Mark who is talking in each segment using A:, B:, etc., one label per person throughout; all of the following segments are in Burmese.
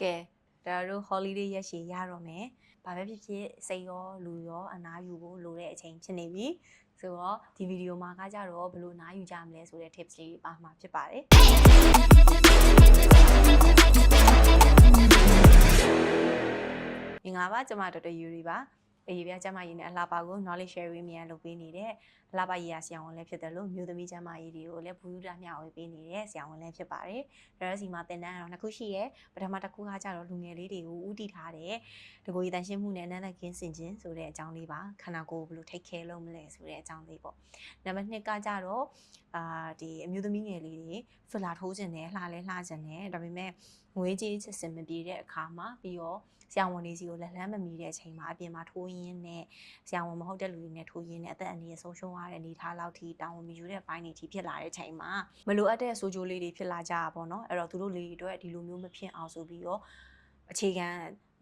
A: ကဲဒါတို့ holiday ရက်ရှည်ရတော့မယ်ဘာပဲဖြစ်ဖြစ်စိတ်ရောလူရောအနားယူဖို့လိုတဲ့အချိန်ဖြစ်နေပြီဆိုတော့ဒီဗီဒီယိုမှာကကြတော့ဘယ်လိုအနားယူကြမလဲဆိုတဲ့ tips လေးပါမှာဖြစ်ပါတယ်မင်္ဂလာပါကျွန်မဒေါက်တာယူရီပါ အေးပြကျမရေးနဲ့အလှပါကို knowledge sharing မြန်လုပ်ပေးနေတဲ့။လှပရေးရဆရာဝန်လည်းဖြစ်တယ်လို့မြို့သမီးကျမရေးတွေကိုလည်းဘူယူတာမျှဝေပေးနေတဲ့ဆရာဝန်လည်းဖြစ်ပါတယ်။ဒါရစီမှာတင်တန်းကတော့နှစ်ခုရှိရဲ။ပထမတစ်ခုကကြတော့လူငယ်လေးတွေကိုဥတီထားတဲ့တကိုယ်ရည်တန်ရှင်းမှုနဲ့နန်းလက်ကင်းစင်ခြင်းဆိုတဲ့အကြောင်းလေးပါ။ခန္ဓာကိုယ်ဘယ်လို take care လုပ်မလဲဆိုတဲ့အကြောင်းလေးပေါ့။နံပါတ်2ကကြတော့ အာဒီအမျိုးသမီးငယ်လေးတွေဖီလာထိုးခြင်းနဲ့လှလဲလှခြင်းနဲ့ဒါပေမဲ့ငွေကြေးချစ်စင်မပြေတဲ့အခါမှာပြီးတော့ဆရာဝန်လေးစီကိုလက်လန်းမမီတဲ့အချိန်မှာအပြင်မှာထိုးရင်းနဲ့ဆရာဝန်မဟုတ်တဲ့လူတွေနဲ့ထိုးရင်းနဲ့အသက်အန္တရာယ်ဆုံးရှုံးရတဲ့အနေအထားလောက်ထိတောင်းဝန်မယူတဲ့ဘိုင်းတွေထိဖြစ်လာတဲ့အချိန်မှာမလိုအပ်တဲ့ဆိုကြိုးလေးတွေဖြစ်လာကြတာပေါ့နော်အဲ့တော့သူတို့လေးတွေအတွက်ဒီလိုမျိုးမဖြစ်အောင်ဆိုပြီးတော့ အခြေခံ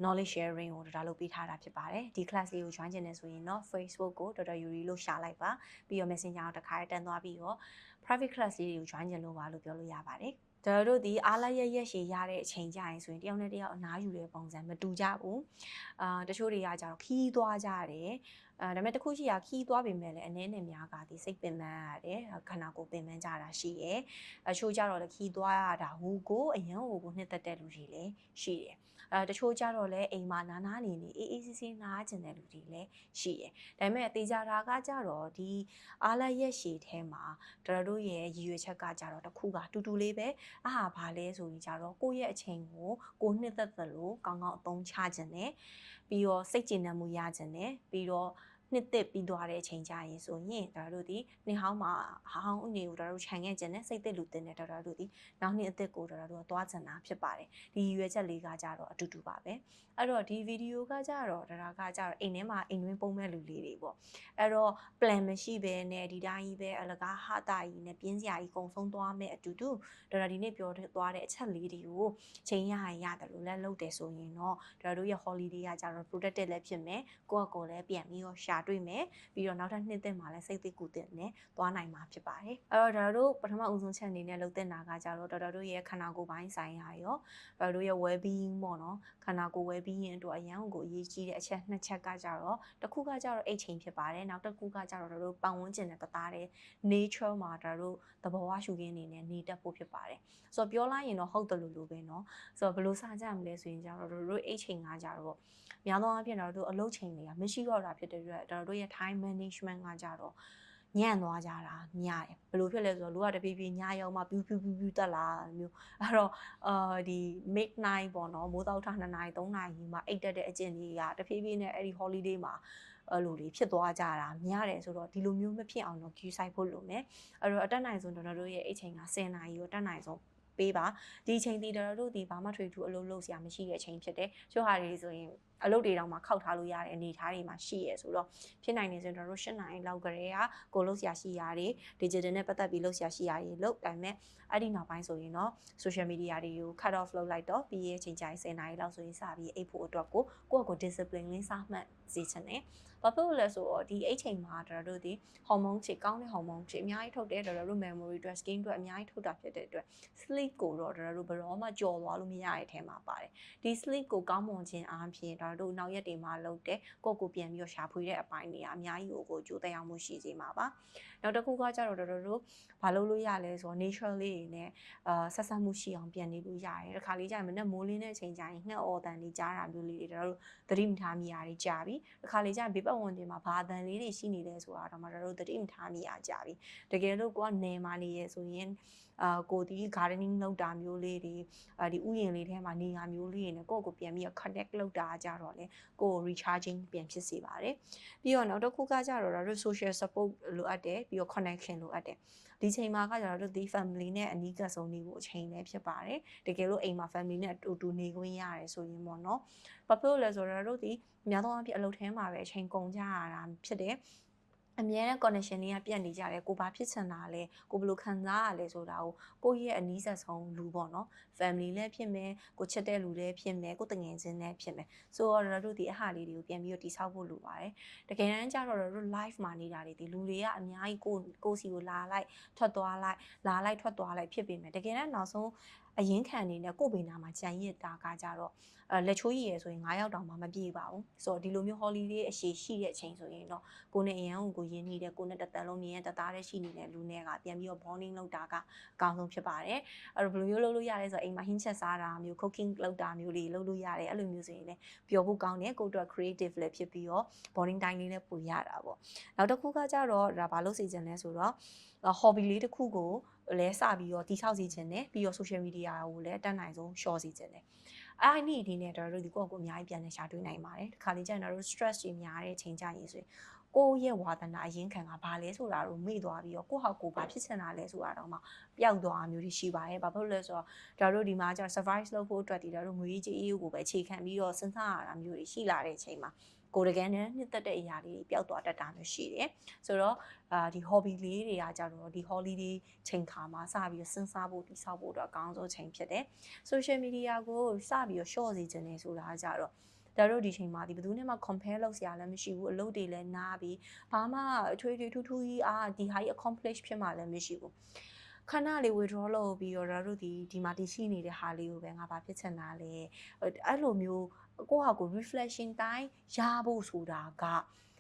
A: knowledge sharing ကိုဒါလုပ်ပေးထားတာဖြစ်ပါတယ်ဒီ class လေးကို join ချင်တယ်ဆိုရင်တော့ Facebook ကို Dr. Yuri လို့ရှာလိုက်ပါပြီးတော့ Messenger ကိုတစ်ခါတန်းသွားပြီးတော့ private class လေးတွေကို join ချင်လို့ပါလို့ပြောလို့ရပါတယ်ဒါတို့ဒီအားလရက်ရက်ရှည်ရတဲ့အချိန်ကြရင်ဆိုရင်တယောက်နဲ့တယောက်အနားယူတဲ့ပုံစံမတူကြဘူးအာတချို့တွေကကြတော့ခီးသွားကြတယ်အဲဒါပေမဲ့တခုရှိရခီးသွားပေမဲ့လည်းအနေနဲ့များကဒီစိတ်ပင်ပန်းရတယ်ခန္ဓာကိုယ်ပင်ပန်းကြတာရှိရယ်အချို့ကြတော့လည်းခီးသွားရတာဟူကိုအရင်ဟိုကိုနှစ်သက်တဲ့လူတွေလည်းရှိတယ်အဲတချို့ကြတော့လည်းအိမ်မှာနာနာနေနေအေးအေးဆေးဆေးနားကျင်တဲ့လူတွေလည်းရှိတယ်ဒါပေမဲ့တေချာတာကကြတော့ဒီအားလက်ရက်ရှည်ထဲမှာတို့တို့ရဲ့ရည်ရွယ်ချက်ကကြတော့တခုကတူတူလေးပဲအဟာဘာလဲဆိုရင်ကြတော့ကိုယ့်ရဲ့အချိန်ကိုကိုနှစ်သက်သလိုကောင်းကောင်းအသုံးချခြင်းနဲ့ ပြီးတော့စိတ်ကျဉ်နှံမှုရခြင်းနဲ့ပြီးတော့ နှစ်သက်ပြီးသွားတဲ့အချိန်ကြရင်ဆိုရင်ဒါတို့ဒီနှစ်ဟောင်းမှာဟောင်းအနေကိုဒါတို့ခြံခဲ့ခြင်းနဲ့စိတ်သက်လူတင်တဲ့ဒါတို့ဒီနောက်နှစ်အသက်ကိုဒါတို့ကသွားကျင်တာဖြစ်ပါတယ်ဒီရွယ်ချက်လေးကကြတော့အတူတူပါပဲအဲ့တော့ဒီဗီဒီယိုကကြတော့ဒါကကြတော့အိမ်ထဲမှာအိမ်တွင်းပုံမဲ့လူလေးတွေပေါ့အဲ့တော့ plan မရှိဘဲနဲ့ဒီတိုင်းကြီးပဲအလကားဟာတာကြီးနဲ့ပြင်းစရာကြီးကုံဆုံးသွားမဲ့အတူတူဒါတော့ဒီနေ့ပြောသွားတဲ့အချက်လေးတွေကိုချိန်ရရရတယ်လို့လည်းလုပ်တယ်ဆိုရင်တော့ဒါတို့ရဲ့ holiday ကကြတော့ productive လည်းဖြစ်မယ်ကိုယ့်အကိုလည်းပြန်ပြီးတော့ရှတွေ့မယ်ပြီးတော့နောက်ထပ်နှစ်သက်မှာလည်းစိတ်သိကူတဲ့နဲ့သွားနိုင်မှာဖြစ်ပါတယ်အဲ့တော့ဒါတို့ပထမဦးဆုံးချက်အနေနဲ့လုပ်တဲ့နာကကြတော့တော်တော်တို့ရဲ့ခန္ဓာကိုယ်ပိုင်းဆိုင်ရာရောဒါတို့ရဲ့ well being ပေါ့နော်ခန္ဓာကိုယ် well being အတွက်အရန်ကိုအရေးကြီးတဲ့အချက်နှစ်ချက်ကကြတော့တစ်ခုကကြတော့အိတ်ချိန်ဖြစ်ပါတယ်နောက်တစ်ခုကကြတော့တို့ပတ်ဝန်းကျင်နဲ့တသားတဲ့ nature မှာဒါတို့သဘောဝရှုခင်းအနေနဲ့နေတတ်ဖို့ဖြစ်ပါတယ်ဆိုတော့ပြောလိုက်ရင်တော့ဟုတ်တယ်လို့လို့ပဲเนาะဆိုတော့ဘယ်လိုစကြမလဲဆိုရင်ကြတော့တို့အိတ်ချိန်ကကြတော့များသောအားဖြင့်တော့တို့အလုပ်ချိန်တွေကမရှိတော့တာဖြစ်တဲ့အတွက် ဒါတို့ရဲ့ time management ကကြတော့ညံ့သွားကြတာများတယ်ဘယ်လိုဖြစ်လဲဆိုတော့လူကတဖြည်းဖြည်းညရောက်မှပြူးပြူးပြူးပြူးတက်လာမျိုးအဲ့တော့အာဒီ midnight ပေါ့နော်မိုးတောက်ထား2နာရီ3နာရီမှအိတ်တက်တဲ့အကျင့်တွေကတဖြည်းဖြည်းနဲ့အဲ့ဒီ holiday မှာအဲ့လိုတွေဖြစ်သွားကြတာများတယ်ဆိုတော့ဒီလိုမျိုးမဖြစ်အောင်တော့ queue site ဖို့လိုမယ်အဲ့တော့အတက်နိုင်ဆုံးကျွန်တော်တို့ရဲ့အိတ်ချိန်က10နာရီကိုတက်နိုင်ဆုံးပေးပါဒီချိန်ဒီတော်တို့ဒီဘာမှထွေထူအလုပ်လုပ်စရာမရှိတဲ့အချိန်ဖြစ်တယ်ချို့ဟာတွေဆိုရင် အလုပ်တွေတောင်မှခောက်ထားလို့ရတဲ့အနေအထားတွေမှာရှိရဲဆိုတော့ဖြစ်နိုင်နေဆိုရင်တို့၈နိုင်လောက်ကလေးကကိုလုပ်စရာရှိရာတွေ digital နဲ့ပတ်သက်ပြီးလုပ်စရာရှိရာတွေလုပ်ဒါပေမဲ့အဲ့ဒီနောက်ပိုင်းဆိုရင်တော့ social media တွေကို cut off လုပ်လိုက်တော့ပြီးရဲ့ချိန်ချိန်10နိုင်လောက်ဆိုရင်စပြီးအိတ်ဖို့အတွက်ကိုကိုယ့်ကို discipline လေးစမှတ်စေချင်တယ်ဘာဖြစ်လို့လဲဆိုတော့ဒီအိတ်ချိန်မှာတို့တို့ဒီဟော်မုန်းချေကောင်းတဲ့ဟော်မုန်းချေအများကြီးထုတ်တယ်တို့တို့ memory အတွက် skin အတွက်အများကြီးထုတ်တာဖြစ်တဲ့အတွက် sleep ကိုတော့တို့တို့ဘယ်တော့မှကြော်သွားလို့မရတဲ့အထဲမှာပါတယ်ဒီ sleep ကိုကောင်းမွန်ခြင်းအားဖြင့်တို့တို့နောက်ရက်တွေမှာလုပ်တဲ့ကိုယ့်ကိုပြန်ပြီးတော့ရှာဖွေတဲ့အပိုင်းတွေအများကြီးကိုကိုကြိုးတက်အောင်မှုရှိစေမှာပါနောက်တစ်ခုကကြတော့တို့တို့ဘာလုပ်လို့ရလဲဆိုတော့ nature လေးတွေနဲ့အာဆက်ဆက်မှုရှိအောင်ပြန်နေလို့ရတယ်တခါလေးကြာရင်မနဲ့မိုးလင်းတဲ့အချိန်ကြာရင်ငှက်အော်တန်လေးကြားတာမျိုးလေးတွေတို့သတိမထားမိရတွေကြာပြီတခါလေးကြာရင်ဘေးပတ်ဝန်းကျင်မှာဘာအတန်လေးတွေရှိနေလဲဆိုတာတော့မှတို့သတိမထားမိရကြာပြီတကယ်လို့ကိုကနေမာနေရဲဆိုရင်အာကိုဒီ gardening လုပ်တာမျိုးလေးတွေအာဒီဥယျာဉ်လေးထဲမှာနေရာမျိုးလေးတွေနဲ့ကိုယ့်ကိုပြန်ပြီး connect လုပ်တာကြတော့လေကိုယ် recharging ပြန်ဖြစ်စေပါတယ်ပြီးတော့နောက်တစ်ခုကကြတော့တို့ social support လိုအပ်တယ်ပြီးတော့ connection လိုအပ်တယ်ဒီချိန်မှာကကြတော့ဒီ family နဲ့အနီးကပ်ဆုံးနေဖို့အချိန်လည်းဖြစ်ပါတယ်တကယ်လို့အိမ်မှာ family နဲ့အတူတူနေခွင့်ရတယ်ဆိုရင်ပေါ့နော်ဘာဖြစ်လို့လဲဆိုတော့တို့ဒီအများသောအားဖြင့်အလုပ်ထဲမှာပဲအချိန်ကုန်ကြရတာဖြစ်တယ် အမြဲတမ်း connection တွေကပြတ်နေကြတယ်ကိုဘာဖြစ်ချင်တာလဲကိုဘယ်လိုခံစားရလဲဆိုတာကိုကိုယ့်ရဲ့အနီးဆက်ဆုံးလူပေါ့နော် family လည်းဖြစ်မယ်ကိုချစ်တဲ့လူလည်းဖြစ်မယ်ကိုတငယ်ချင်းလည်းဖြစ်မယ်ဆိုတော့တို့ဒီအဟာလေးတွေကိုပြန်ပြီးတော့တိဆောက်ဖို့လိုပါတယ်တကယ်တမ်းကျတော့တို့ live မှာနေတာတွေဒီလူတွေကအများကြီးကိုကိုစီကိုလာလိုက်ထွက်သွားလိုက်လာလိုက်ထွက်သွားလိုက်ဖြစ်ပေမဲ့တကယ်တမ်းနောက်ဆုံး အရင်ခံအနေနဲ့ကိုယ့်ဘေးနာမှာကြံရစ်တာကကြတော့အဲလက်ချိုးရည်ရယ်ဆိုရင်9ရောက်တောင်မှမပြေပါဘူးဆိုတော့ဒီလိုမျိုး holiday အရှိရှိတဲ့အချိန်ဆိုရင်တော့ကိုနဲ့အရန်ကိုကိုရင်းနေတဲ့ကိုနဲ့တသက်လုံးမြင်ရတသားတဲ့ရှိနေတဲ့လူနဲ့ကပြန်ပြီးတော့ bonding လုပ်တာကအကောင်းဆုံးဖြစ်ပါတယ်အဲ့တော့ဘယ်လိုမျိုးလုပ်လို့ရလဲဆိုတော့အိမ်မှာဟင်းချက်စားတာမျိုး cooking လုပ်တာမျိုးတွေလုပ်လို့ရတယ်အဲ့လိုမျိုးဆိုရင်လည်းပျော်ဖို့ကောင်းတယ်ကိုတို့ creative လည်းဖြစ်ပြီးတော့ bonding time လေးလည်းပိုရတာပေါ့နောက်တစ်ခုကကြတော့ဒါဘာလို့စီစဉ်လဲဆိုတော့ hobby လေးတစ်ခုကို လဲစပြီးတော့တိဆောက်စီခြင်းနဲ့ပြီးတော့ social media ကိုလည်းအတတ်နိုင်ဆုံး share စီခြင်းနဲ့အဲ့ဒီအနေနဲ့တော့တို့ဒီကိုယ့်ကိုအများကြီးပြန်လဲရှာတွေ့နိုင်ပါတယ်ဒီခါလေးကျရင်တော့ stress တွေများတဲ့အချိန်ကြရင်ဆိုရင်ကိုယ့်ရဲ့ဝါသနာအရင်ခံကဘာလဲဆိုတာကိုမေ့သွားပြီးတော့ကိုယ့်ဟာကိုယ်ဘာဖြစ်ချင်တာလဲဆိုတာတော့မှပျောက်သွားတာမျိုးတွေရှိပါတယ်။ဘာဖြစ်လို့လဲဆိုတော့ဒါတို့ဒီမှာကျ survive လုပ်ဖို့အတွက်ဒီဒါတို့ငွေကြီးအေးကိုပဲအခြေခံပြီးတော့စဉ်းစားရတာမျိုးတွေရှိလာတဲ့အချိန်မှာ ကိုယ်တကယ်နဲ့နှစ်သက်တဲ့အရာလေးတွေပျောက်သွားတတ်တာမျိုးရှိတယ်။ဆိုတော့အာဒီ hobby လေးတွေကကြတော့ဒီ holiday ချိန်ခါမှာစပြီးတော့စဉ်းစားဖို့တိဆောက်ဖို့အတွက်အကောင်းဆုံးချိန်ဖြစ်တယ်။ social media ကိုစပြီးတော့ short စီခြင်းနေဆိုတာကြတော့ဒါတို့ဒီချိန်မှာဒီဘယ်သူနဲ့မှ compare လုပ်စရာလည်းမရှိဘူးအလုပ်တွေလည်းနားပြီးဘာမှအထွေထွေထူးထူးကြီးအာဒီဟာကြီး accomplish ဖြစ်မှလည်းမရှိဘူးခဏလေး withdraw လုပ်ပြီးတော့ဒါတို့ဒီဒီမှာတည်ရှိနေတဲ့ဟာလေးကိုပဲငါဘာဖြစ်ချင်တာလဲအဲ့လိုမျိုး ကိုယ့်ဟာကို reflection time ရဖို့ဆိုတာက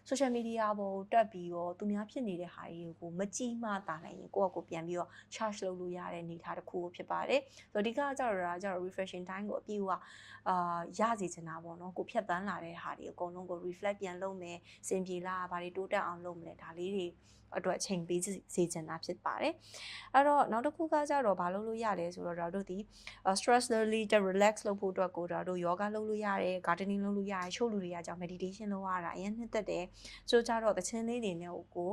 A: social media ပေါ်တက်ပြီးတော့သူများဖြစ်နေတဲ့ဟာတွေကိုမကြည့်မှတာနိုင်ရင်ကိုယ့်အကိုပြန်ပြီးတော့ charge လုပ်လို့ရတဲ့အနေအထားတစ်ခုဖြစ်ပါတယ်။ဆိုတော့ဒီကကြတော့ဒါကြတော့ refreshing time ကိုအပြည့်အဝအာရစီချင်တာပေါ့နော်။ကိုဖြတ်တန်းလာတဲ့ဟာတွေအကုန်လုံးကို reflect ပြန်လုပ်မယ်။စင်ပြေလားဘာတွေတိုးတက်အောင်လုပ်မလဲဒါလေးတွေ အတွက်အချိန်ပေးစေချင်တာဖြစ်ပါတယ်။အဲ့တော့နောက်တစ်ခုကကြတော့ဘာလုပ်လို့ရလဲဆိုတော့ဒါတို့ဒီ stress relief relax လုပ်ဖို့အတွက်ကိုဒါတို့ yoga လုပ်လို့ရတယ် gardening လုပ်လို့ရတယ်ချို့လူတွေကကြောင့် meditation လုပ်ရတာအရင်နှစ်သက်တယ်။ဆိုကြတော့တခြင်းလေးတွေနဲ့ကို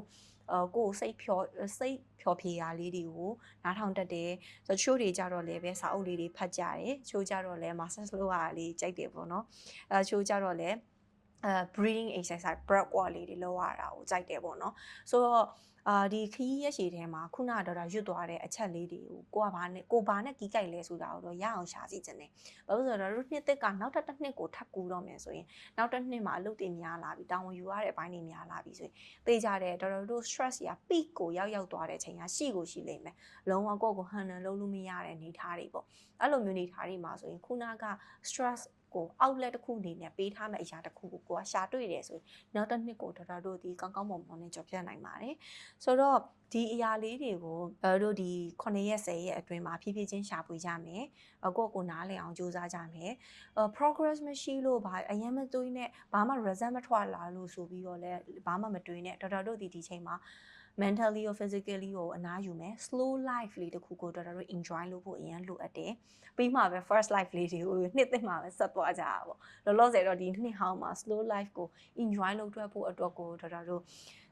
A: အကိုစိတ်ဖြောစိတ်ဖြောဖြေရာလေးတွေကိုနားထောင်တတ်တယ်ဆိုချို့တွေကြတော့လည်းပဲစာအုပ်လေးတွေဖတ်ကြတယ်ချို့ကြတော့လည်း massage လုပ်ရတာလေးကြိုက်တယ်ပေါ့နော်အဲချို့ကြတော့လည်း အဲ breathing exercise breath work လေးတွေလုပ်ရတာကိုကြိုက်တယ်ပေါ့နော်ဆိုတော့အာဒီခရီးရက်ရှည်ထဲမှာခုနကတော့ရွတ်သွားတဲ့အချက်လေးတွေကိုကိုကဘာနဲ့ကိုဘာနဲ့ကီးကြိုက်လဲဆိုတာကိုတော့ရအောင်ရှာစီခြင်းတယ်။ဘာလို့ဆိုတော့တို့နှစ်သစ်ကနောက်တစ်နှစ်ကိုထပ်ကူတော့မယ်ဆိုရင်နောက်တစ်နှစ်မှာအလုပ်တွေများလာပြီတာဝန်ယူရတဲ့အပိုင်းတွေများလာပြီဆိုရင်သိကြတယ်တော်တော်တို့ stress ကြီးက peak ကိုရောက်ရောက်သွားတဲ့အချိန်ကရှိကိုရှိလိမ့်မယ်။လုံးဝကိုယ့်ကို handle လုပ်လို့မရတဲ့အနေအထားတွေပေါ့။အဲ့လိုမျိုးအနေအထားတွေမှာဆိုရင်ခုနက stress ကို outlet တစ်ခုအနေနဲ့ပေးထားမယ့်အရာတစ်ခုကိုကိုကရှာတွေ့တယ်ဆိုရင်နောက်တစ်နှစ်ကိုတော်တော်တို့ဒီကောင်းကောင်းမွန်မွန်နဲ့ကြော်ပြတ်နိုင်ပါတယ်ဆိုတော့ဒီအရာလေးတွေကိုအဲတို့ဒီ9ရက်10ရက်အတွင်းမှာဖြည်းဖြည်းချင်းရှာဖွေကြမယ်အကိုကိုနားလည်အောင်ကြိုးစားကြမယ်အဲ progress မရှိလို့ဘာအရင်မတွေးနဲ့ဘာမှ result မထွက်လာလို့ဆိုပြီးတော့လည်းဘာမှမတွေးနဲ့တော်တော်တို့ဒီဒီချိန်မှာ mentally or physically ကိုအနားယူမယ် slow life လေးတစ်ခုကိုတော်တော် enjoy လုပ်ဖို့အရင်လိုအပ်တယ်ပြီးမှပဲ first life လေးတွေကိုနှစ်သိမ့်မှပဲဆက်သွားကြတာပေါ့လောလောဆယ်တော့ဒီနှစ်ဟောင်းမှာ slow life ကို enjoy လုပ်ထွက်ဖို့အတွက်ကိုတော်တော်တို့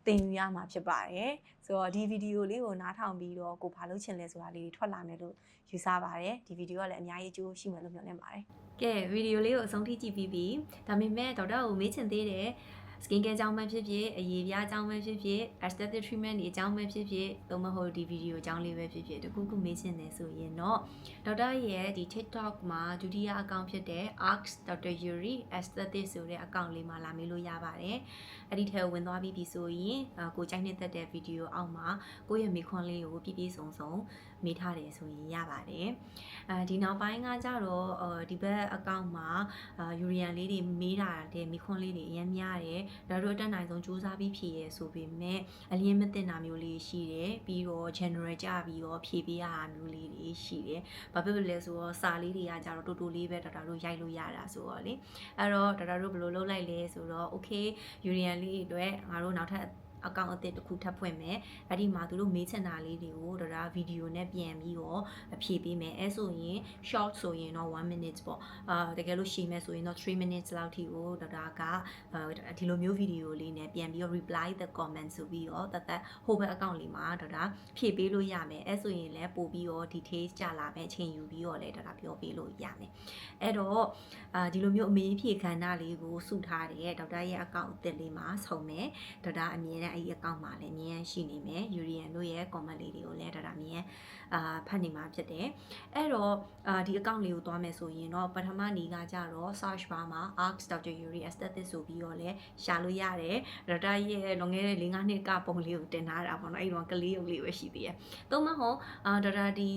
A: သင်ယူရမှာဖြစ်ပါတယ်ဆိုတော့ဒီဗီဒီယိုလေးကိုနားထောင်ပြီးတော့ကိုဘာလုပ်ချင်လဲဆိုတာလေးထွက်လာမယ်လို့ယူဆပါတယ်ဒီဗီဒီယိုကလည်းအများကြီးအကျိုးရှိမယ်လို့မျှော်လင့်ပါတယ်ကဲဗီဒီယိုလေးကိုအဆုံးထိကြည့်ပြီးပြီဒါပေမဲ့ဒေါက်တာကိုမေးချင်သေးတယ် skin care အကြောင်းပဲဖြစ်ဖြစ်အရေးပြားအကြောင်းပဲဖြစ်ဖြစ် aesthetic treatment တွေအကြောင်းပဲဖြစ်ဖြစ်သို့မဟုတ်ဒီဗီဒီယိုအကြောင်းလေးပဲဖြစ်ဖြစ်တခုခုမေးချင်တယ်ဆိုရင်တော့ဒေါက်တာရဲ့ဒီ TikTok မှာဒုတိယအကောင့်ဖြစ်တဲ့ arcs dr yuri aesthetic ဆိုတဲ့အကောင့်လေးမှာလာမေးလို့ရပါတယ်အဲ့ဒီထဲဝင်သွားပြီးပြီဆိုရင်ကိုကြိုက်နေတဲ့ဗီဒီယိုအောက်မှာကိုယ့်ရဲ့မိခွန်းလေးကိုပြပြစုံစုံ မေးထားတယ်ဆိုရင်ရပါတယ်အဲဒီနောက်ပိုင်းကကြတော့ဒီဘက်အကောင့်မှာယူရီယန်လေးတွေမေးတာတဲ့မိခွန်းလေးတွေအများများတယ်ဒါတို့အတက်နိုင်ဆုံးစူးစမ်းပြီးဖြည့်ရဲဆိုပေမဲ့အလင်းမသိတာမျိုးလေးရှိတယ်ပြီးတော့ general ကြပြီးတော့ဖြည့်ပေးရတာမျိုးလေးတွေရှိတယ်ဘာဖြစ်လို့လဲဆိုတော့စာလေးတွေကကြတော့တူတူလေးပဲဒါတို့ရိုက်လို့ရတာဆိုတော့လေအဲ့တော့ဒါတို့ဘယ်လိုလုပ်လိုက်လဲဆိုတော့ okay ယူရီယန်လေးအတွက်ငါတို့နောက်ထပ် အကောင့်အသစ်တစ်ခုထပ်ဖွင့်မယ်အဲ့ဒီမှာသူတို့မေးချင်တာလေးတွေကိုဒါဒါဗီဒီယိုနဲ့ပြန်ပြီးတော့အဖြေပေးမယ်အဲဆိုရင် short ဆိုရင်တော့1 minute ပေါ့အာတကယ်လို့ရှည်မယ်ဆိုရင်တော့3 minutes လောက်ထိကိုဒါဒါကဒီလိုမျိုးဗီဒီယိုလေးနဲ့ပြန်ပြီးတော့ reply the comment ဆိုပြီးတော့တသက်ဟိုဘက်အကောင့်လေးမှာဒါဒါဖြည့်ပေးလို့ရမယ်အဲဆိုရင်လည်းပို့ပြီးတော့ details ကြလာမယ်အချိန်ယူပြီးတော့လည်းဒါဒါပြောပေးလို့ရမယ်အဲ့တော့အာဒီလိုမျိုးအမေးဖြေခန္ဓာလေးကိုစုထားတဲ့ဒေါက်တာရဲ့အကောင့်အသစ်လေးမှာဆုံမယ်ဒေါက်တာအမြင်နဲ့အဲ့ဒီ account မှာလည်းအမြဲရှိနေမယ် Urian တို့ရဲ့ comment လေးတွေကိုလည်းဒါဒါအမြဲအာဖတ်နေမှာဖြစ်တယ်အဲ့တော့အာဒီ account လေးကိုသွားမယ်ဆိုရင်တော့ပထမနေကကြတော့ search bar မှာ arcs Dr. Yuri aesthetic ဆိုပြီးတော့လည်းရှာလို့ရတယ်ဒတာရဲ့လွန်ခဲ့တဲ့၄-၅နှစ်ကပုံလေးကိုတင်ထားတာပေါ့နော်အဲ့ဒီတော့ကလေးရုပ်လေးပဲရှိသေးတယ်။သုံးမဟုတ်အာဒေါက်တာဒီ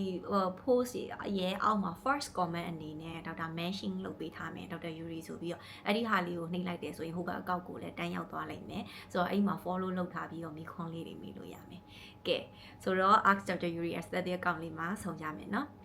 A: post ရဲ့အောက်မှာ first comment အနေနဲ့ဒေါက်တာ mention လုပ်ပေးထားမယ်ဒေါက်တာ Yuri ဆိုပြီးတော့အဲ့ဒီဟာလေးကိုနှိပ်လိုက်တယ်ဆိုရင်ဟိုကအကောက်ကိုလည်းတန်းရောက်သွားလိမ့်မယ်။ဆိုတော့အဲ့မှာ follow လုပ်ထားပြီးတော့မိခွန်လေးတွေမိလို့ရမယ်။ကဲဆိုတော့ ask Dr. Yuri aesthetic account လေးမှာဆုံကြမယ်နော်။